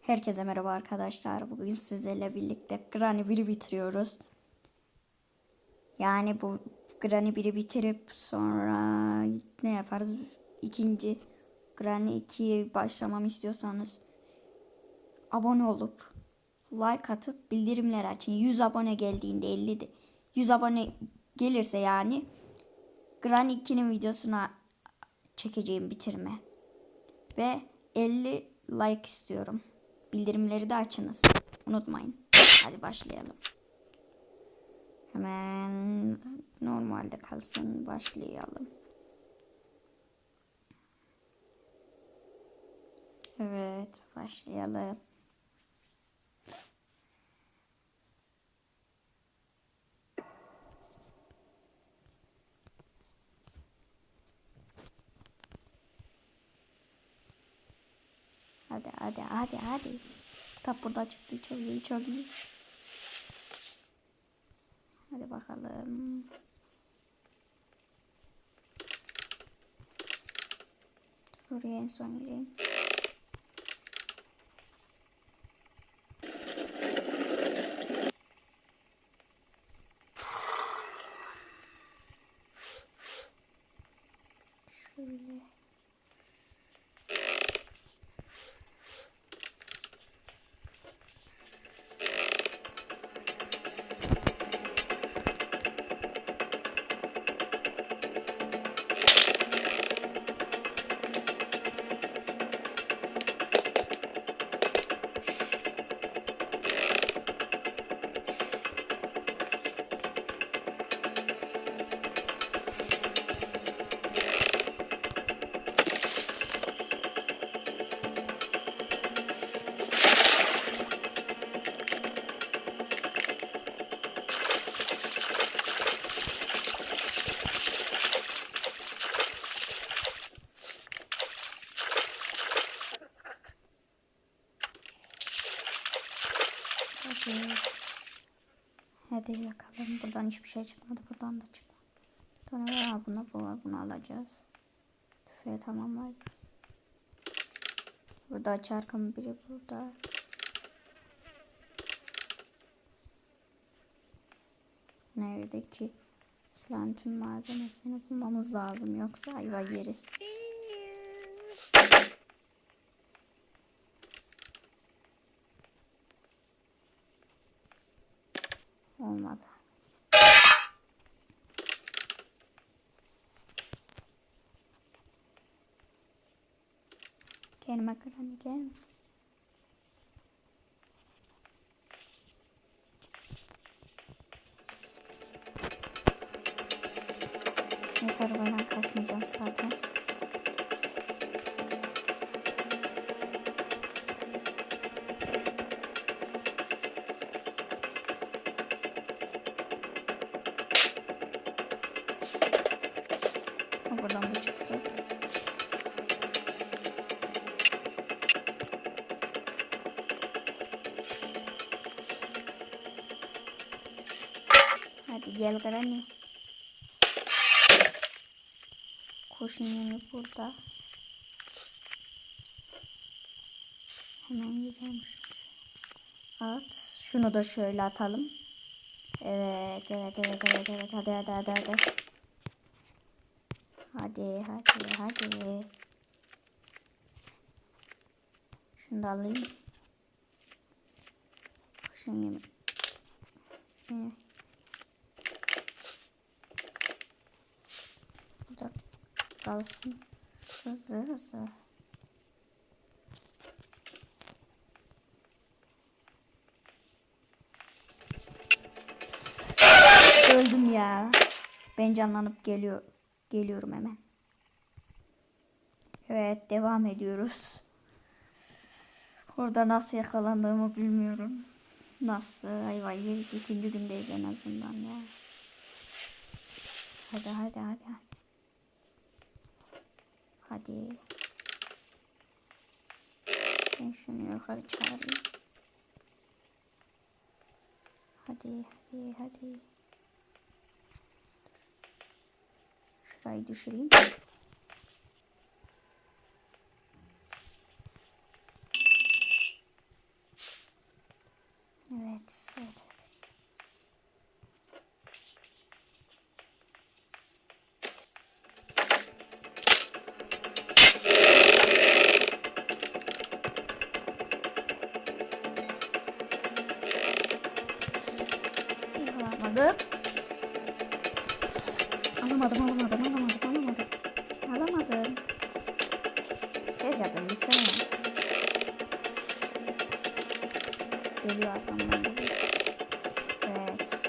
Herkese merhaba arkadaşlar. Bugün sizlerle birlikte Granny 1'i bitiriyoruz. Yani bu Granny 1'i bitirip sonra ne yaparız? İkinci Granny 2'ye başlamamı istiyorsanız abone olup like atıp bildirimleri açın. 100 abone geldiğinde 50 de 100 abone gelirse yani Granny 2'nin videosuna çekeceğim bitirme. Ve 50 like istiyorum. Bildirimleri de açınız. Unutmayın. Hadi başlayalım. Hemen normalde kalsın başlayalım. Evet başlayalım. Hadi hadi hadi hadi. Kitap burada çıktı. Çok iyi çok iyi. Hadi bakalım. Dur oraya en son gireyim. Hadi. Hadi bakalım. Buradan hiçbir şey çıkmadı. Buradan da çıkmadı. Sonra var buna bu var. Bunu alacağız. Tüfeği tamamlayın. Burada çarkın biri burada. Neredeki silahın tüm malzemesini bulmamız lazım. Yoksa ayva yeriz. Olmadı. Gelme Granny gelme. Neyse arabadan kaçmayacağım zaten. Gel Granny. Koşun yemi burada. Hemen gidelim. At. Şunu da şöyle atalım. Evet, evet, evet, evet, evet. Hadi, hadi, hadi, hadi. Hadi, hadi, hadi. Şunu da alayım. Kuşun yemi. Evet. Burada kalsın. Hızlı hızlı. Öldüm ya. Ben canlanıp geliyor geliyorum hemen. Evet devam ediyoruz. Orada nasıl yakalandığımı bilmiyorum. Nasıl? Ayva yedik ikinci gündeyiz en azından ya. Hadi hadi hadi hadi. Hadi. Ben şunu yukarı çağırayım. Hadi hadi hadi. Şurayı düşüreyim. Evet, evet. Alamadım, alamadım, alamadım, alamadım. Alamadım. Ses yaptım, gitsene. Geliyor arkamdan geliyor. Evet.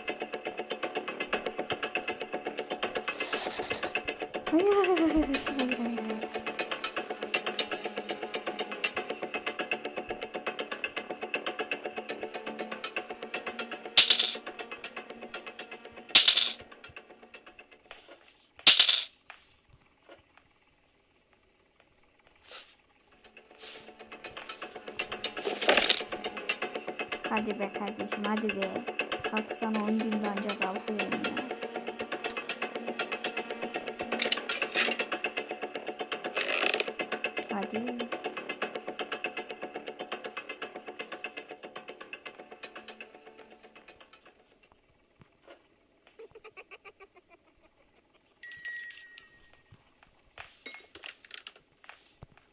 Hayır, hayır, hayır, hayır, hayır, hayır. Hadi be kardeşim hadi be. Kalk sana 10 günde ancak kalkıyorum ya. Hadi.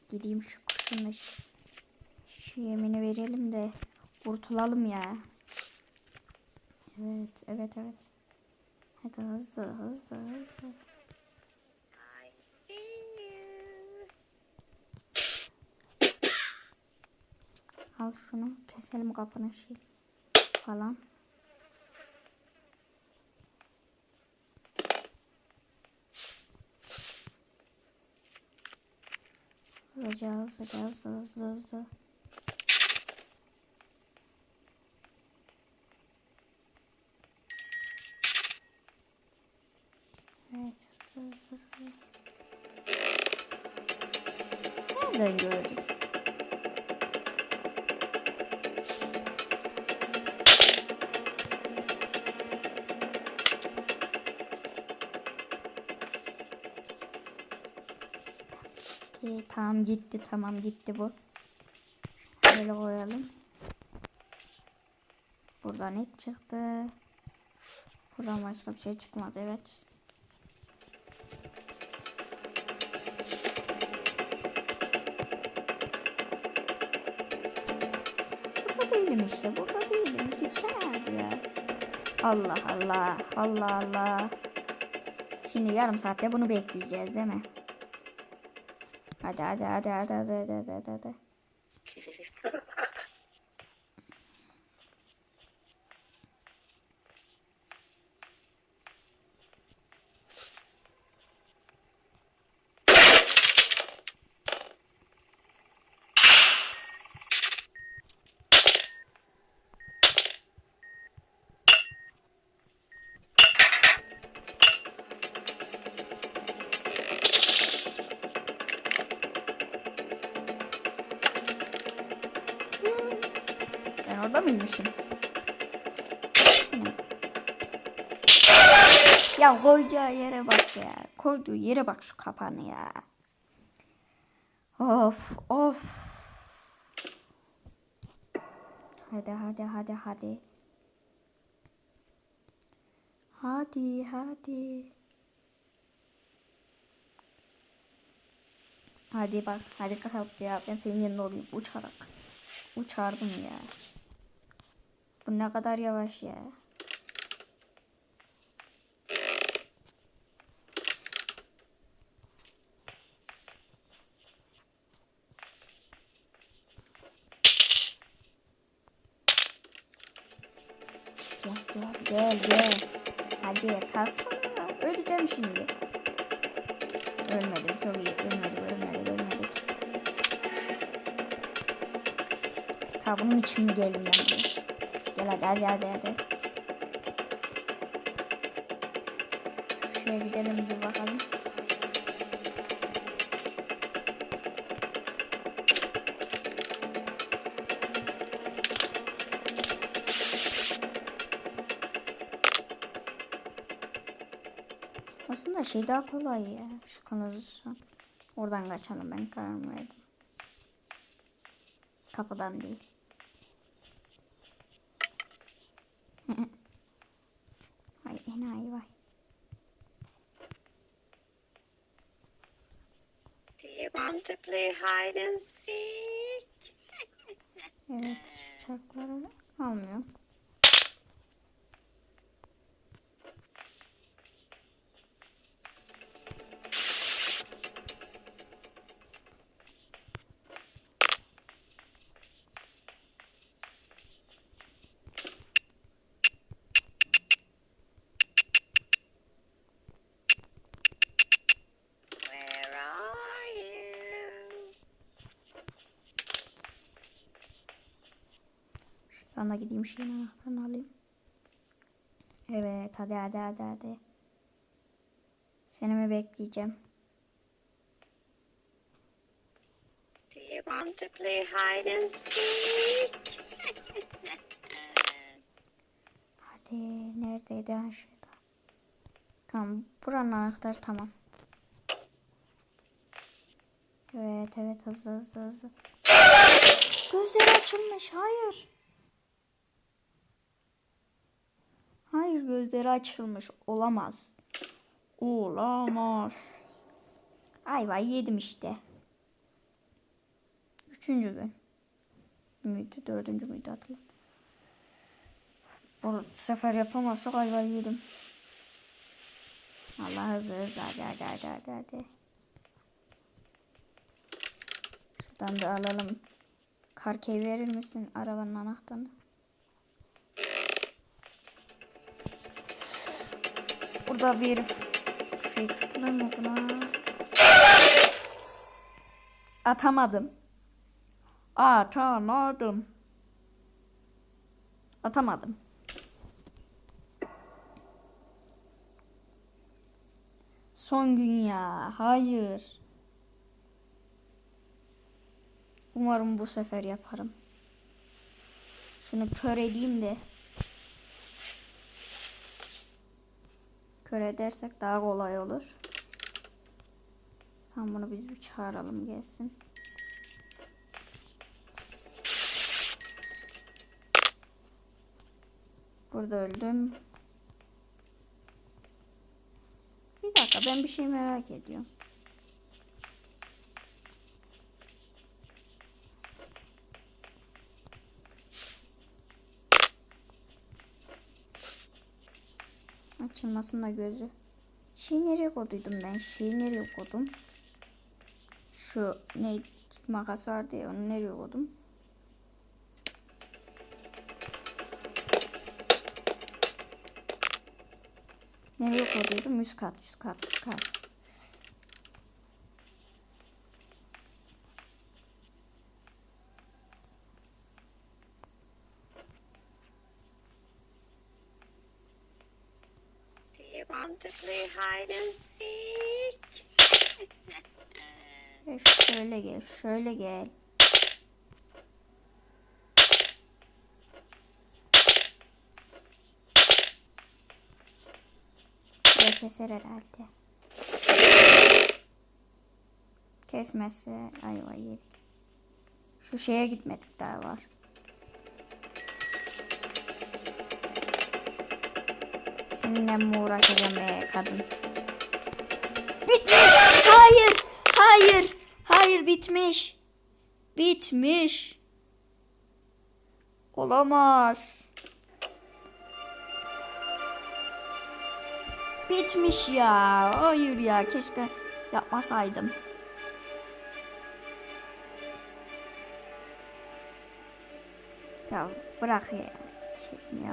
Gideyim şu kuşun şu yemini verelim de kurtulalım ya. Evet, evet, evet. Hadi hızlı, hızlı, hızlı. I see you. Al şunu, keselim kapını şey falan. Hızlıca, hızlıca, hızlı, hızlı, hızlı. Evet, hızlı. Nereden gördün? İyi, tamam gitti, tamam gitti bu. Şöyle koyalım. Buradan hiç çıktı. Buradan başka bir şey çıkmadı, evet. Değilim işte. Burada değilim. Gitsene abi ya. Allah Allah. Allah Allah. Şimdi yarım saatte bunu bekleyeceğiz değil mi? Hadi hadi hadi hadi hadi hadi hadi hadi. Ben orada mıymışım? Senin. Ya koyacağı yere bak ya. Koyduğu yere bak şu kapanı ya. Of of. Hadi hadi hadi hadi. Hadi hadi. Hadi bak hadi kalk ya ben senin yanında olayım uçarak. Uçardım ya. Bu ne kadar yavaş ya. Gel gel gel gel. Hadi kalksana ya. Öleceğim şimdi. Ölmedim çok iyi. Ölmedik ölmedik ölmedik. Ta bunun için mi geldim ben buraya? Gel hadi hadi hadi hadi. Şuraya gidelim bir bakalım. Aslında şey daha kolay ya. Şu kanalizasyon. Oradan kaçalım ben karar verdim. Kapıdan değil. Ay enayi vay. Do you want to play hide and seek? Evet şu çarkları Şuradan da gideyim şeyin anahtarını alayım. Evet hadi hadi hadi hadi. Seni mi bekleyeceğim? Do you want to play hide and seek? Hadi neredeydi ha şurada. Tamam buranın anahtarı tamam. Evet evet hızlı hızlı hızlı. Gözleri açılmış hayır. Hayır gözleri açılmış olamaz. Olamaz. Ayva yedim işte. Üçüncü gün. Müydü dördüncü müydü hatırlamıyorum. Bu sefer yapamazsak ayva yedim. Allah hızlı hızlı hadi hadi hadi hadi hadi. Şuradan da alalım. Karkey verir misin arabanın anahtarını? Burada bir fake atılır mı buna? Atamadım. Atamadım. Atamadım. Son gün ya. Hayır. Umarım bu sefer yaparım. Şunu kör edeyim de. Kör edersek daha kolay olur. Tamam bunu biz bir çağıralım gelsin. Burada öldüm. Bir dakika ben bir şey merak ediyorum. Açılmasın gözü. Şey nereye koyduydum ben? Şeyi nereye koydum? Şu ne makas vardı ya onu nereye koydum? Nereye koyduydum? Üst kat, üst kat, üst kat. Do you want to play hide and seek? Şöyle gel, şöyle gel. Ya keser herhalde. Kesmezse ayva yedik. Şu şeye gitmedik daha var. Seninle mi uğraşacağım be kadın? Bitmiş. Hayır. Hayır. Hayır bitmiş. Bitmiş. Olamaz. Bitmiş ya. Hayır ya. Keşke yapmasaydım. Ya bırak ya. Çekmiyor.